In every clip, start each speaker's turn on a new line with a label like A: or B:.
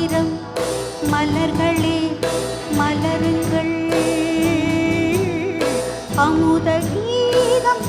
A: ஆயிரம் மலர்களே மலருங்கள்.
B: அமுத கீதம்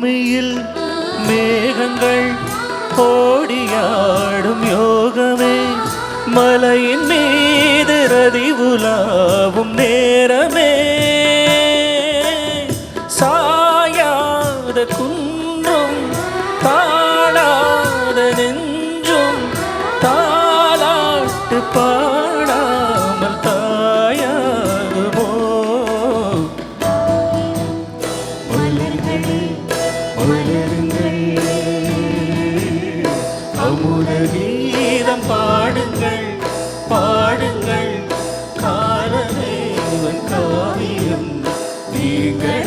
B: பூமியில் மேகங்கள் ஓடியாடும் யோகமே மலையின் மீது ரதி உலாவும் நேரமே. good.